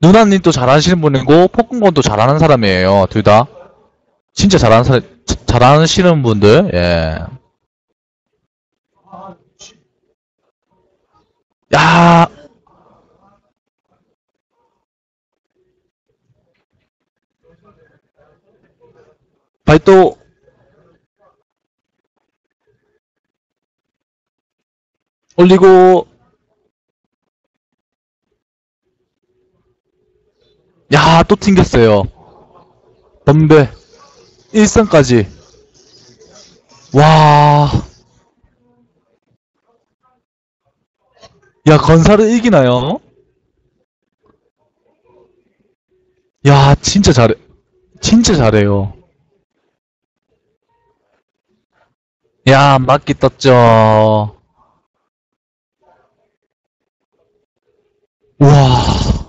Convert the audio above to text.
누나님도 잘하시는 분이고 폭군건도 잘하는 사람이에요. 둘 다. 진짜 잘하는 사람, 자- 잘하시는 분들. 예. 야. 발도 올리고 야, 또 튕겼어요. 덤벨. 1승까지. 와. 야, 건설을 이기나요? 야, 진짜 잘해. 진짜 잘해요. 야, 맞기 떴죠. 와.